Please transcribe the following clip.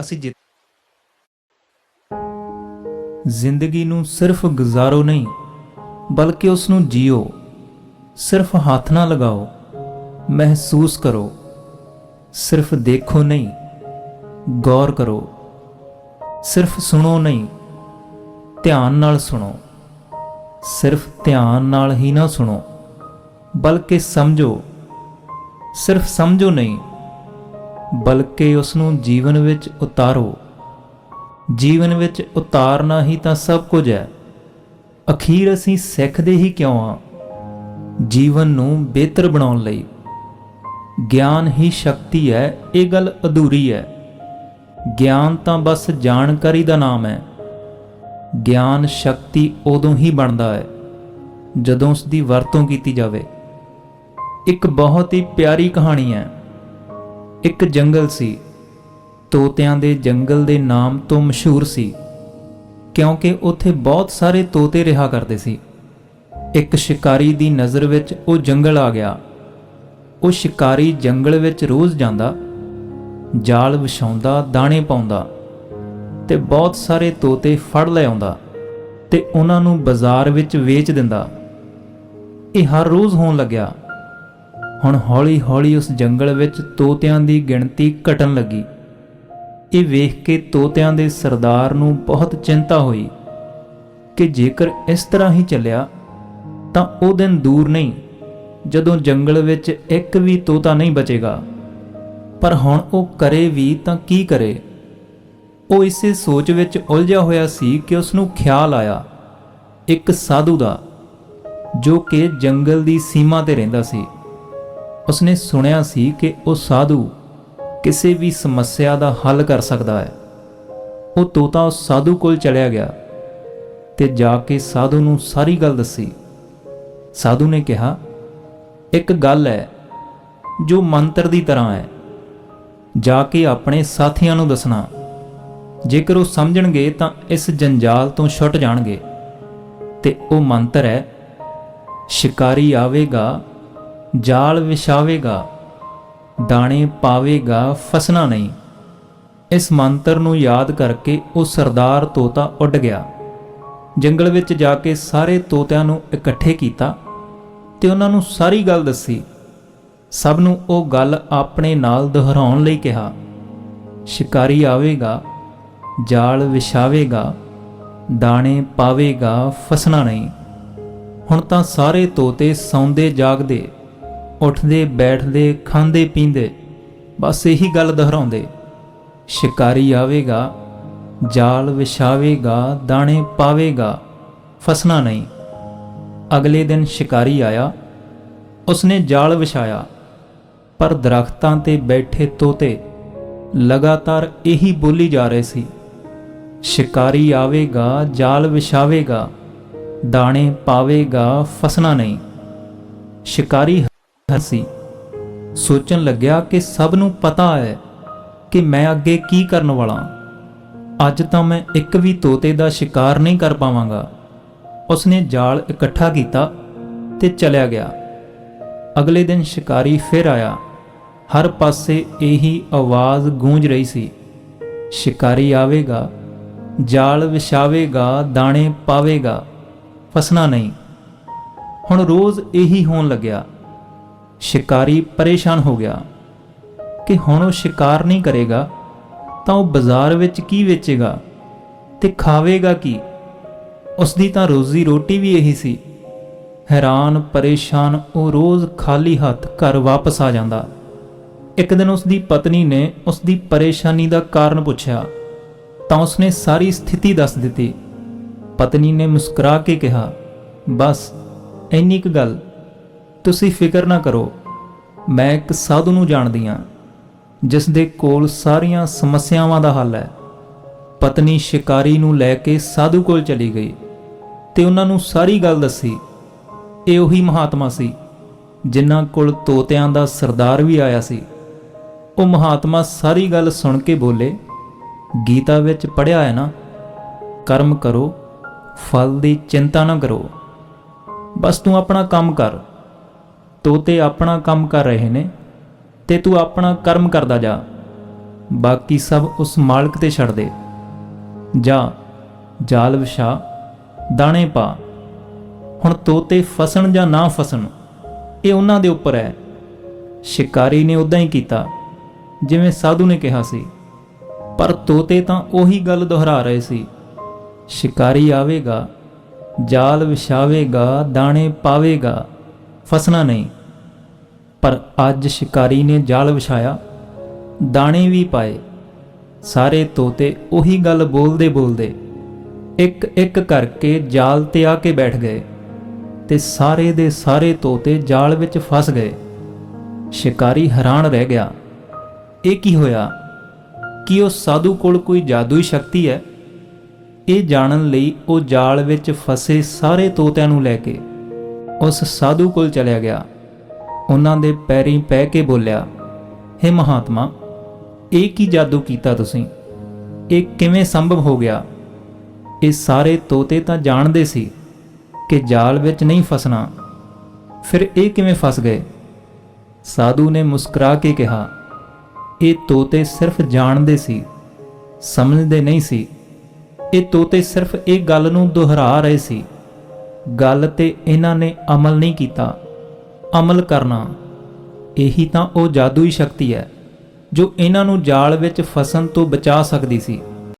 ਅਸੀਂ ਜਿੱਤ ਜ਼ਿੰਦਗੀ ਨੂੰ ਸਿਰਫ ਗੁਜ਼ਾਰੋ ਨਹੀਂ, ਬਲਕਿ ਉਸ ਨੂੰ ਜੀਓ। ਸਿਰਫ ਹੱਥ ਨਾ ਲਗਾਓ, ਮਹਿਸੂਸ ਕਰੋ। ਸਿਰਫ ਦੇਖੋ ਨਹੀਂ, ਗੌਰ ਕਰੋ। ਸਿਰਫ ਸੁਣੋ ਨਹੀਂ, ਧਿਆਨ ਨਾਲ ਸੁਣੋ। ਸਿਰਫ ਧਿਆਨ ਨਾਲ ਹੀ ਨਾ ਸੁਣੋ, ਬਲਕਿ ਸਮਝੋ। ਸਿਰਫ ਸਮਝੋ ਨਹੀਂ ਬਲਕਿ ਉਸ ਨੂੰ ਜੀਵਨ ਵਿੱਚ ਉਤਾਰੋ। ਜੀਵਨ ਵਿੱਚ ਉਤਾਰਨਾ ਹੀ ਤਾਂ ਸਭ ਕੁਝ ਹੈ। ਅਖੀਰ ਅਸੀਂ ਸਿੱਖਦੇ ਹੀ ਕਿਉਂ ਆ ਜੀਵਨ ਨੂੰ ਬਿਹਤਰ ਬਣਾਉਣ ਲਈ। ਗਿਆਨ ਹੀ ਸ਼ਕਤੀ ਹੈ, ਇਹ ਗੱਲ ਅਧੂਰੀ ਹੈ। ਗਿਆਨ ਤਾਂ ਬਸ ਜਾਣਕਾਰੀ ਦਾ ਨਾਮ ਹੈ। ਗਿਆਨ ਸ਼ਕਤੀ ਉਦੋਂ ਹੀ ਬਣਦਾ ਹੈ, ਜਦੋਂ ਉਸ ਦੀ ਵਰਤੋਂ ਕੀਤੀ ਜਾਵੇ। ਇੱਕ ਬਹੁਤ ਹੀ ਪਿਆਰੀ ਕਹਾਣੀ ਹੈ। ਇੱਕ ਜੰਗਲ ਸੀ। ਤੋਤਿਆਂ ਦੇ ਜੰਗਲ ਦੇ ਨਾਮ ਤੋਂ ਮਸ਼ਹੂਰ ਸੀ, ਕਿਉਂਕਿ ਉੱਥੇ ਬਹੁਤ ਸਾਰੇ ਤੋਤੇ ਰਿਹਾ ਕਰਦੇ ਸੀ। ਇੱਕ ਸ਼ਿਕਾਰੀ ਦੀ ਨਜ਼ਰ ਵਿੱਚ ਉਹ ਜੰਗਲ ਆ ਗਿਆ। ਉਹ ਸ਼ਿਕਾਰੀ ਜੰਗਲ ਵਿੱਚ ਰੋਜ਼ ਜਾਂਦਾ, ਜਾਲ ਵਿਛਾਉਂਦਾ, ਦਾਣੇ ਪਾਉਂਦਾ ਤੇ ਬਹੁਤ ਸਾਰੇ ਤੋਤੇ ਫੜ ਲੈ ਆਉਂਦਾ ਤੇ ਉਹਨਾਂ ਨੂੰ ਬਾਜ਼ਾਰ ਵਿੱਚ ਵੇਚ ਦਿੰਦਾ। ਇਹ ਹਰ ਰੋਜ਼ ਹੋਣ ਲੱਗਿਆ। ਹੁਣ ਹੌਲੀ-ਹੌਲੀ ਉਸ ਜੰਗਲ ਵਿੱਚ ਤੋਤਿਆਂ ਦੀ ਗਿਣਤੀ ਘਟਣ ਲੱਗੀ। ਇਹ ਵੇਖ ਕੇ ਤੋਤਿਆਂ ਦੇ ਸਰਦਾਰ ਨੂੰ ਬਹੁਤ ਚਿੰਤਾ ਹੋਈ ਕਿ ਜੇਕਰ ਇਸ ਤਰ੍ਹਾਂ ਹੀ ਚੱਲਿਆ, ਤਾਂ ਉਹ ਦਿਨ ਦੂਰ ਨਹੀਂ, ਜਦੋਂ ਜੰਗਲ ਵਿੱਚ ਇੱਕ ਵੀ ਤੋਤਾ ਨਹੀਂ ਬਚੇਗਾ। ਪਰ ਹੁਣ ਉਹ ਕਰੇ ਵੀ ਤਾਂ ਕੀ ਕਰੇ? ਉਹ ਇਸੇ ਸੋਚ ਵਿੱਚ ਉਲਝਿਆ ਹੋਇਆ ਸੀ ਕਿ ਉਸ ਨੂੰ ਖਿਆਲ ਆਇਆ, ਇੱਕ ਸਾਧੂ ਦਾ, ਜੋ ਕਿ ਜੰਗਲ ਦੀ ਸੀਮਾ ਤੇ ਰਹਿੰਦਾ ਸੀ। ਉਸਨੇ ਸੁਣਿਆ ਸੀ ਕਿ ਉਹ ਸਾਧੂ ਕਿਸੇ ਵੀ ਸਮੱਸਿਆ ਦਾ ਹੱਲ ਕਰ ਸਕਦਾ ਹੈ। ਉਹ ਤੋਤਾ ਉਸ ਸਾਧੂ ਕੋਲ ਚਲਿਆ ਗਿਆ ਤੇ ਜਾ ਕੇ ਸਾਧੂ ਨੂੰ ਸਾਰੀ ਗੱਲ ਦੱਸੀ। ਸਾਧੂ ਨੇ ਕਿਹਾ, ਇੱਕ ਗੱਲ ਹੈ ਜੋ ਮੰਤਰ ਦੀ ਤਰ੍ਹਾਂ ਹੈ। ਜਾ ਕੇ ਆਪਣੇ ਸਾਥੀਆਂ ਨੂੰ ਦੱਸਣਾ। ਜੇਕਰ ਉਹ ਸਮਝਣਗੇ ਤਾਂ ਇਸ ਜੰਜਾਲ ਤੋਂ ਛੁੱਟ ਜਾਣਗੇ। ਤੇ ਉਹ ਮੰਤਰ ਹੈ, ਸ਼ਿਕਾਰੀ ਆਵੇਗਾ ਜਾਲ ਵਿਛਾਵੇਗਾ, ਦਾਣੇ ਪਾਵੇਗਾ, ਫਸਣਾ ਨਹੀਂ। ਇਸ ਮੰਤਰ ਨੂੰ ਯਾਦ ਕਰਕੇ ਉਹ ਸਰਦਾਰ ਤੋਤਾ ਉੱਡ ਗਿਆ। ਜੰਗਲ ਵਿੱਚ ਜਾ ਕੇ ਸਾਰੇ ਤੋਤਿਆਂ ਨੂੰ ਇਕੱਠੇ ਕੀਤਾ ਤੇ ਉਹਨਾਂ ਨੂੰ ਸਾਰੀ ਗੱਲ ਦੱਸੀ। ਸਭ ਨੂੰ ਉਹ ਗੱਲ ਆਪਣੇ ਨਾਲ ਦੁਹਰਾਉਣ ਲਈ ਕਿਹਾ, ਸ਼ਿਕਾਰੀ ਆਵੇਗਾ, ਜਾਲ ਵਿਛਾਵੇਗਾ, ਦਾਣੇ ਪਾਵੇਗਾ, ਫਸਣਾ ਨਹੀਂ। ਹੁਣ ਤਾਂ ਸਾਰੇ ਤੋਤੇ ਸੌਂਦੇ ਜਾਗਦੇ ਉੱਠਦੇ, ਬੈਠਦੇ, ਖਾਂਦੇ, ਪੀਂਦੇ, ਬਸ ਇਹੀ ਗੱਲ ਦੁਹਰਾਉਂਦੇ। ਸ਼ਿਕਾਰੀ ਆਵੇਗਾ, ਜਾਲ ਵਿਛਾਵੇਗਾ, ਦਾਣੇ ਪਾਵੇਗਾ, ਫਸਣਾ ਨਹੀਂ। ਅਗਲੇ ਦਿਨ ਸ਼ਿਕਾਰੀ ਆਇਆ, ਉਸਨੇ ਜਾਲ ਵਿਛਾਇਆ, ਪਰ ਦਰਖਤਾਂ ਤੇ ਬੈਠੇ ਤੋਤੇ ਲਗਾਤਾਰ ਇਹੀ ਬੋਲੀ ਜਾ ਰਹੇ ਸੀ। ਸ਼ਿਕਾਰੀ ਆਵੇਗਾ, ਜਾਲ ਵਿਛਾਵੇਗਾ, ਦਾਣੇ ਪਾਵੇਗਾ, ਫਸਣਾ ਨਹੀਂ। ਸ਼ਿਕਾਰੀ ਸੀ। ਸੋਚਣ ਲੱਗਿਆ ਕਿ ਸਭ ਨੂੰ ਪਤਾ ਹੈ ਕਿ ਮੈਂ ਅੱਗੇ ਕੀ ਕਰਨ ਵਾਲਾ ਅੱਜ ਤਾਂ ਮੈਂ ਇੱਕ ਵੀ ਤੋਤੇ ਦਾ ਸ਼ਿਕਾਰ ਨਹੀਂ ਕਰ ਪਾਵਾਂਗਾ। ਉਸਨੇ ਜਾਲ ਇਕੱਠਾ ਕੀਤਾ ਤੇ ਚਲਿਆ ਗਿਆ। ਅਗਲੇ ਦਿਨ ਸ਼ਿਕਾਰੀ ਫਿਰ ਆਇਆ। ਹਰ ਪਾਸੇ ਇਹੀ ਆਵਾਜ਼ ਗੂੰਜ ਰਹੀ ਸੀ। ਸ਼ਿਕਾਰੀ ਆਵੇਗਾ, ਜਾਲ ਵਿਛਾਵੇਗਾ, ਦਾਣੇ ਪਾਵੇਗਾ, ਫਸਣਾ ਨਹੀਂ। ਹੁਣ ਰੋਜ਼ ਇਹੀ ਹੋਣ ਲੱਗਿਆ। ਸ਼ਿਕਾਰੀ ਪਰੇਸ਼ਾਨ ਹੋ ਗਿਆ ਕਿ ਹੁਣ ਉਹ ਸ਼ਿਕਾਰ ਨਹੀਂ ਕਰੇਗਾ, ਤਾਂ ਉਹ ਬਾਜ਼ਾਰ ਵਿੱਚ ਕੀ ਵੇਚੇਗਾ ਤੇ ਖਾਵੇਗਾ ਕੀ? ਉਸ ਦੀ ਤਾਂ ਰੋਜ਼ੀ ਰੋਟੀ ਵੀ ਇਹੀ ਸੀ। ਹੈਰਾਨ, ਪਰੇਸ਼ਾਨ, ਉਹ ਰੋਜ਼ ਖਾਲੀ ਹੱਥ ਘਰ ਵਾਪਸ ਆ ਜਾਂਦਾ। ਇੱਕ ਦਿਨ ਉਸ ਦੀ ਪਤਨੀ ਨੇ ਉਸ ਦੀ ਪਰੇਸ਼ਾਨੀ ਦਾ ਕਾਰਨ ਪੁੱਛਿਆ, ਤਾਂ ਉਸਨੇ ਸਾਰੀ ਸਥਿਤੀ ਦੱਸ ਦਿੱਤੀ। ਪਤਨੀ ਨੇ ਮੁਸਕਰਾ ਕੇ ਕਿਹਾ, ਬਸ, ਇੰਨੀ ਕੁ ਗੱਲ ਤੁਸੀਂ ਫਿਕਰ ਨਾ ਕਰੋ। ਮੈਂ ਇੱਕ ਸਾਧੂ ਨੂੰ ਜਾਣਦੀ ਹਾਂ ਜਿਸ ਦੇ ਕੋਲ ਸਾਰੀਆਂ ਸਮੱਸਿਆਵਾਂ ਦਾ ਹੱਲ ਹੈ। ਪਤਨੀ ਸ਼ਿਕਾਰੀ ਨੂੰ ਲੈ ਕੇ ਸਾਧੂ ਕੋਲ ਚਲੀ ਗਈ ਤੇ ਉਹਨਾਂ ਨੂੰ ਸਾਰੀ ਗੱਲ ਦੱਸੀ। ਇਹ ਉਹੀ ਮਹਾਤਮਾ ਸੀ, ਜਿਨ੍ਹਾਂ ਕੋਲ ਤੋਤਿਆਂ ਦਾ ਸਰਦਾਰ ਵੀ ਆਇਆ ਸੀ। ਉਹ ਮਹਾਤਮਾ ਸਾਰੀ ਗੱਲ ਸੁਣ ਕੇ ਬੋਲੇ, ਗੀਤਾ ਵਿੱਚ ਪੜਿਆ ਹੈ ਨਾ, ਕਰਮ ਕਰੋ, ਫਲ ਦੀ ਚਿੰਤਾ ਨਾ ਕਰੋ। ਬਸ ਤੂੰ ਆਪਣਾ ਕੰਮ ਕਰ। ਤੋਤੇ ਆਪਣਾ ਕੰਮ ਕਰ ਰਹੇ ਨੇ ਤੇ ਤੂੰ ਆਪਣਾ ਕਰਮ ਕਰਦਾ ਜਾ। ਬਾਕੀ ਸਭ ਉਸ ਮਾਲਕ ਤੇ ਛੱਡ ਦੇ। ਜਾ, ਜਾਲ ਵਿਛਾ, ਦਾਣੇ ਪਾ। ਹੁਣ ਤੋਤੇ ਫਸਣ ਜਾਂ ਨਾ ਫਸਣ, ਇਹ ਉਹਨਾਂ ਦੇ ਉੱਪਰ ਹੈ। ਸ਼ਿਕਾਰੀ ਨੇ ਉਦਾਂ ਹੀ ਕੀਤਾ, ਜਿਵੇਂ ਸਾਧੂ ਨੇ ਕਿਹਾ ਸੀ। ਪਰ ਤੋਤੇ ਤਾਂ ਉਹੀ ਗੱਲ ਦੁਹਰਾ ਰਹੇ ਸੀ। ਸ਼ਿਕਾਰੀ ਆਵੇਗਾ, ਜਾਲ ਵਿਛਾਵੇਗਾ, ਦਾਣੇ ਪਾਵੇਗਾ, ਫਸਣਾ ਨਹੀਂ। ਪਰ ਅੱਜ ਸ਼ਿਕਾਰੀ ਨੇ ਜਾਲ ਵਿਛਾਇਆ, ਦਾਣੇ ਵੀ ਪਾਏ। ਸਾਰੇ ਤੋਤੇ ਉਹੀ ਗੱਲ ਬੋਲਦੇ ਬੋਲਦੇ ਇੱਕ ਇੱਕ ਕਰਕੇ ਜਾਲ ਤੇ ਆ ਕੇ ਬੈਠ ਗਏ ਤੇ ਸਾਰੇ ਦੇ ਸਾਰੇ ਤੋਤੇ ਜਾਲ ਵਿੱਚ ਫਸ ਗਏ। ਸ਼ਿਕਾਰੀ ਹੈਰਾਨ ਰਹਿ ਗਿਆ। ਇਹ ਕੀ ਹੋਇਆ? ਕੀ ਉਹ ਸਾਧੂ ਕੋਲ ਕੋਈ ਜਾਦੂਈ ਸ਼ਕਤੀ ਹੈ? ਇਹ ਜਾਣਨ ਲਈ ਉਹ ਜਾਲ ਵਿੱਚ ਫਸੇ ਸਾਰੇ ਤੋਤਿਆਂ ਨੂੰ ਲੈ ਕੇ ਉਸ ਸਾਧੂ ਕੋਲ ਚਲਿਆ ਗਿਆ। ਉਹਨਾਂ ਦੇ ਪੈਰੀਂ ਪੈ ਕੇ ਬੋਲਿਆ हे ਮਹਾਤਮਾ, ਇਹ ਕੀ ਜਾਦੂ ਕੀਤਾ ਤੁਸੀਂ? ਇਹ ਕਿਵੇਂ ਸੰਭਵ ਹੋ ਗਿਆ? ਇਹ ਸਾਰੇ ਤੋਤੇ ਤਾਂ ਜਾਣਦੇ ਸੀ ਕਿ ਜਾਲ ਵਿੱਚ ਨਹੀਂ ਫਸਣਾ। ਫਿਰ ਇਹ ਕਿਵੇਂ ਫਸ ਗਏ? ਸਾਧੂ ਨੇ ਮੁਸਕਰਾ ਕੇ ਕਿਹਾ, ਇਹ ਤੋਤੇ ਸਿਰਫ ਜਾਣਦੇ ਸੀ, ਸਮਝਦੇ ਨਹੀਂ ਸੀ। ਇਹ ਤੋਤੇ ਸਿਰਫ ਇਹ ਗੱਲ ਨੂੰ ਦੁਹਰਾ ਰਹੇ ਸੀ। ਗੱਲ ਤੇ ਇਹਨਾਂ ਨੇ ਅਮਲ ਨਹੀਂ ਕੀਤਾ। ਅਮਲ ਕਰਨਾ। ਇਹੀ ਤਾਂ ਉਹ ਜਾਦੂਈ ਸ਼ਕਤੀ ਹੈ, ਜੋ ਇਹਨਾਂ ਨੂੰ ਜਾਲ ਵਿੱਚ ਫਸਣ ਤੋਂ ਬਚਾ ਸਕਦੀ ਸੀ।